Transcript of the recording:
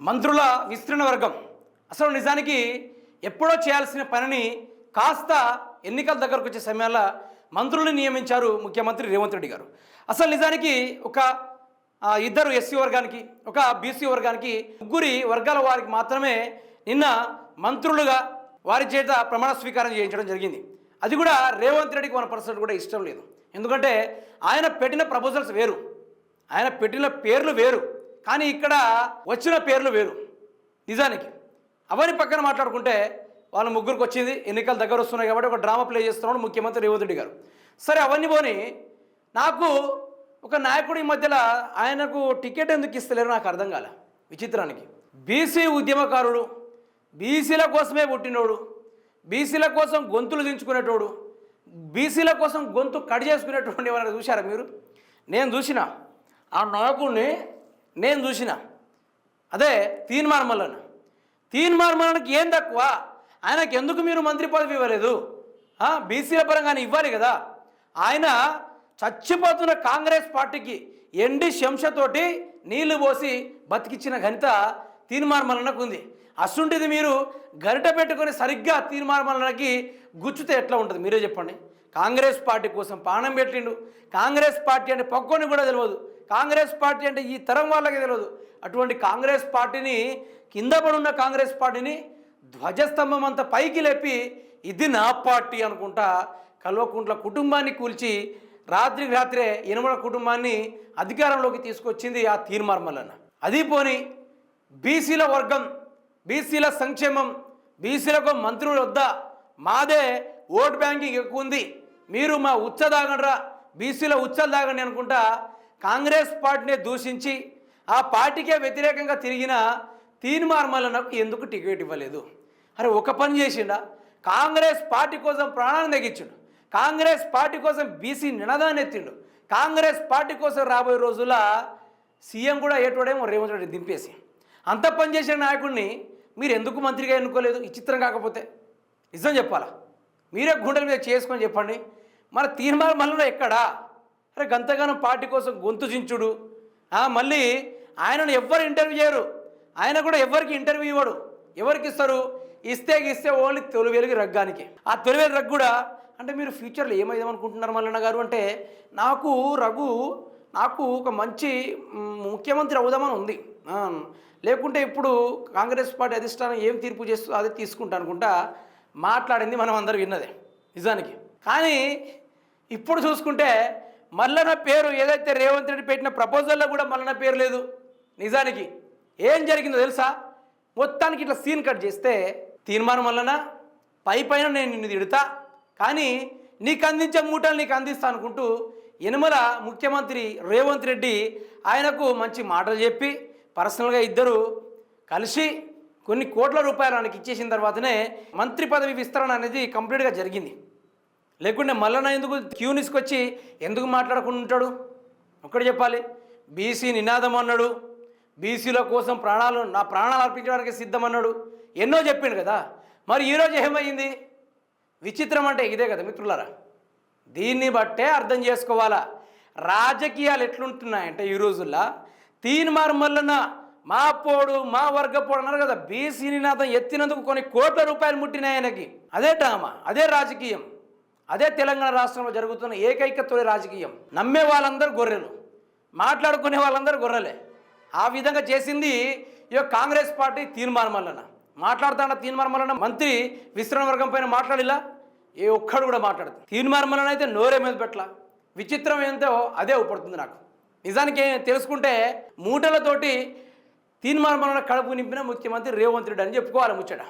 మంత్రుల విస్తరణ వర్గం. అసలు నిజానికి ఎప్పుడో చేయాల్సిన పనిని కాస్త ఎన్నికల దగ్గరకు వచ్చే సమయంలో మంత్రుల్ని నియమించారు ముఖ్యమంత్రి రేవంత్ రెడ్డి గారు. అసలు నిజానికి ఒక ఇద్దరు ఎస్సీ వర్గానికి ఒక బీసీ వర్గానికి ముగ్గురి వర్గాల వారికి మాత్రమే నిన్న మంత్రులుగా వారి చేత ప్రమాణ స్వీకారం చేయించడం జరిగింది. అది కూడా రేవంత్ రెడ్డికి మన పర్సెంట్ కూడా ఇష్టం లేదు. ఎందుకంటే ఆయన పెట్టిన ప్రపోజల్స్ వేరు. ఆయన పెట్టిన పేర్లు వేరు. కానీ ఇక్కడ వచ్చిన పేర్లు వేరు. నిజానికి అవన్నీ పక్కన మాట్లాడుకుంటే వాళ్ళ ముగ్గురికి వచ్చింది ఎన్నికలు దగ్గర వస్తున్నాయి కాబట్టి ఒక డ్రామా ప్లే చేస్తున్నాడు ముఖ్యమంత్రి రేవంత్ రెడ్డి గారు. సరే అవన్నీ పోని నాకు ఒక నాయకుడి మధ్యలో ఆయనకు టికెట్ ఎందుకు ఇస్తలేరు నాకు అర్థం కాలే విచిత్రానికి. బీసీ ఉద్యమకారుడు బీసీల కోసమే పుట్టినోడు బీసీల కోసం గొంతులు దించుకునేటోడు బీసీల కోసం గొంతు కట్ చేసుకునేటువంటి ఎవరైనా చూశారా మీరు? నేను చూసిన ఆ నాయకుడిని నేను చూసిన. అదే తీన్ మార్మల్లన్న తీన్ ఏం తక్కువ? ఆయనకి ఎందుకు మీరు మంత్రి పదవి ఇవ్వలేదు? బీసీల పరంగానే ఇవ్వాలి కదా. ఆయన చచ్చిపోతున్న కాంగ్రెస్ పార్టీకి ఎండి శంషతోటి నీళ్ళు పోసి బతికిచ్చిన ఘనత తీర్మార్మలనకు ఉంది. అసుంటిది మీరు గరిట పెట్టుకొని సరిగ్గా తీర్మార్మలనకి గుచ్చితే ఎట్లా ఉంటుంది? మీరే చెప్పండి. కాంగ్రెస్ పార్టీ కోసం పానం పెట్టిండు. కాంగ్రెస్ పార్టీ అంటే పక్కోని కూడా తెలియదు. కాంగ్రెస్ పార్టీ అంటే ఈ తరం వాళ్ళకి తెలియదు అటువంటి కాంగ్రెస్ పార్టీని కింద పడున్న కాంగ్రెస్ పార్టీని ధ్వజస్తంభం అంత పైకి లేపి ఇది నా పార్టీ అనుకుంటా కల్వకుంట్ల కుటుంబాన్ని కూల్చి రాత్రికి రాత్రే ఇనుమల కుటుంబాన్ని అధికారంలోకి తీసుకొచ్చింది ఆ తీర్మార్మలన్న అది పోని బీసీల వర్గం బీసీల సంక్షేమం బీసీలకు మంత్రులు వద్దా మాదే ఓట్ బ్యాంకింగ్ ఎక్కువ ఉంది. మీరు మా ఉచ్చ దాగండ్రా బీసీల ఉచ్చలు దాగండి అనుకుంటా కాంగ్రెస్ పార్టీని దూషించి ఆ పార్టీకే వ్యతిరేకంగా తిరిగిన తీర్మార్మలకు ఎందుకు టికెట్ ఇవ్వలేదు? అరే ఒక పని చేసిండా? కాంగ్రెస్ పార్టీ కోసం ప్రాణాన్ని తెగించిండు. కాంగ్రెస్ పార్టీ కోసం బీసీ నినదాన్ని ఎత్తిండు. కాంగ్రెస్ పార్టీ కోసం రాబోయే రోజుల సీఎం కూడా ఏటోడేమో రేవంత్ రెడ్డి దింపేసి. అంత పని చేసిన నాయకుడిని మీరు ఎందుకు మంత్రిగా ఎన్నుకోలేదు? ఈ చిత్రం కాకపోతే. నిజం చెప్పాలా? మీరే గుండెల మీద చేసుకొని చెప్పండి. మన తీర్మానం మళ్ళీ ఎక్కడా? అరే గంతగానం పార్టీ కోసం గొంతు చించుడు. మళ్ళీ ఆయనను ఎవ్వరు ఇంటర్వ్యూ చేయరు. ఆయన కూడా ఎవరికి ఇంటర్వ్యూ ఇవ్వడు. ఎవరికి ఇస్తారు ఇస్తే ఇస్తే ఓన్లీ తొలివేలుకి రగ్గానికి. ఆ తొలివేలు రగ్గు కూడా అంటే మీరు ఫ్యూచర్లో ఏమైదాం అనుకుంటున్నారు మల్లన్న గారు? అంటే నాకు రఘు నాకు ఒక మంచి ముఖ్యమంత్రి అవుదామని ఉంది. లేకుంటే ఇప్పుడు కాంగ్రెస్ పార్టీ అధిష్టానం ఏం తీర్పు చేస్తుందో అదే తీసుకుంటా అనుకుంటా మాట్లాడింది మనం అందరూ విన్నదే. నిజానికి. కానీ ఇప్పుడు చూసుకుంటే మల్లన పేరు ఏదైతే రేవంత్ రెడ్డి పెట్టిన ప్రపోజల్లో కూడా మల్లన పేరు లేదు. నిజానికి ఏం జరిగిందో తెలుసా? మొత్తానికి ఇట్లా సీన్ కట్ చేస్తే తీర్మానం వలన పై పైన నేను నిన్ను తిడతా కానీ నీకు అందించే మూటలు నీకు అందిస్తా అనుకుంటూ యనమల ముఖ్యమంత్రి రేవంత్ రెడ్డి ఆయనకు మంచి మాటలు చెప్పి పర్సనల్గా ఇద్దరు కలిసి కొన్ని కోట్ల రూపాయలు ఆయనకి ఇచ్చేసిన తర్వాతనే మంత్రి పదవి విస్తరణ అనేది కంప్లీట్గా జరిగింది. లేకుంటే మల్లన్న ఎందుకు క్యూ తీసుకొచ్చి ఎందుకు మాట్లాడకుండా ఉంటాడు? ఒక్కడు చెప్పాలి. బీసీ నినాదం అన్నాడు. బీసీల కోసం ప్రాణాలు నా ప్రాణాలు అర్పించడానికి సిద్ధమన్నాడు ఎన్నో చెప్పిండు కదా. మరి ఈరోజు ఏమైంది? విచిత్రం అంటే ఇదే కదా మిత్రులారా. దీన్ని బట్టే అర్థం చేసుకోవాలా. రాజకీయాలు ఎట్లుంటున్నాయంటే ఈ రోజుల్లో తీన్ మల్లన మా పోడు మా వర్గపోడు అన్నారు కదా. బీసీ నినాదం ఎత్తినందుకు కొన్ని కోట్ల రూపాయలు ముట్టినాయి ఆయనకి. అదే డ్రామా అదే రాజకీయం. అదే తెలంగాణ రాష్ట్రంలో జరుగుతున్న ఏకైక తొలి రాజకీయం. నమ్మే వాళ్ళందరూ గొర్రెలు. మాట్లాడుకునే వాళ్ళందరూ గొర్రెలే. ఆ విధంగా చేసింది ఈ కాంగ్రెస్ పార్టీ తీర్మానం వలన. మాట్లాడుతున్న తీర్మానం వలన మంత్రి విస్తరణ వర్గం పైన మాట్లాడిలా? ఏ ఒక్కడు కూడా మాట్లాడదు. తీర్మానం వలన అయితే నోరే మీద పెట్టలా. విచిత్రం ఏంటో అదే ఉపడుతుంది నాకు. నిజానికి తెలుసుకుంటే మూటలతోటి తీర్మానం వలన కడుపు నింపిన ముఖ్యమంత్రి రేవంత్ రెడ్డి అని చెప్పుకోవాలి ముచ్చట.